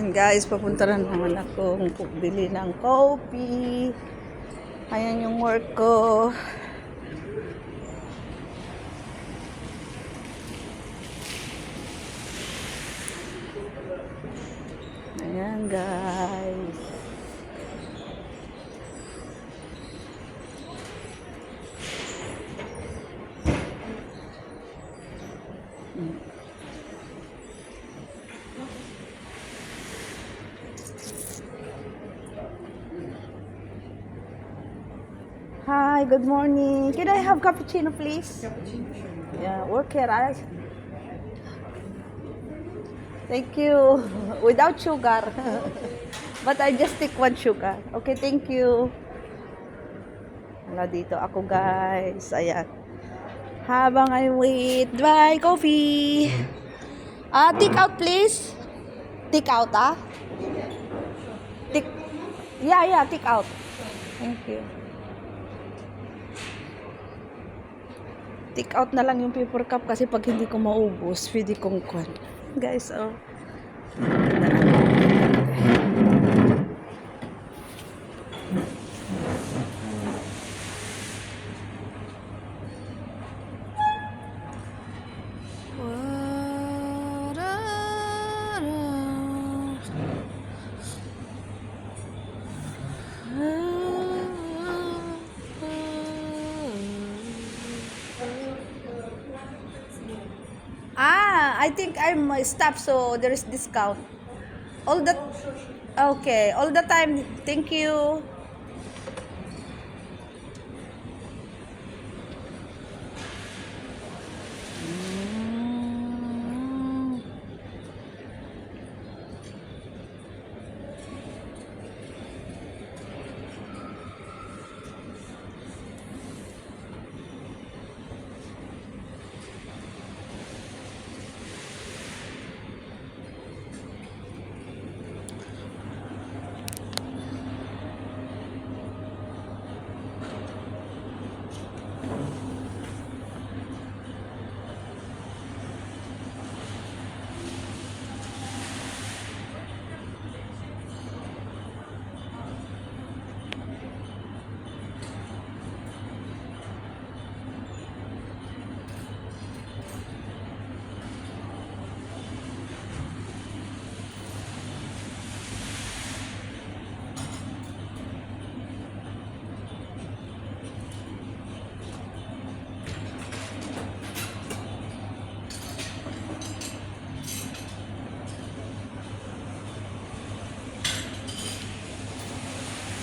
Ayan guys, papunta na naman akong bili ng coffee. Ayan yung work ko. Ayan guys. Hi, good morning. Can I have cappuccino, please? Cappuccino, sure. Yeah, work here. I... Thank you. Without sugar. But I just take one sugar. Okay, thank you. Wala dito ako, guys. Ayan. Habang I wait, buy coffee. Ah, take out, please. Take out, ah. Take. Yeah, yeah, take out. Thank you. Take out na lang yung paper cup kasi pag hindi ko maubos, pwede kong kwan. Guys, oh. I think I'm uh, staff, so there is discount. All the okay, all the time. Thank you.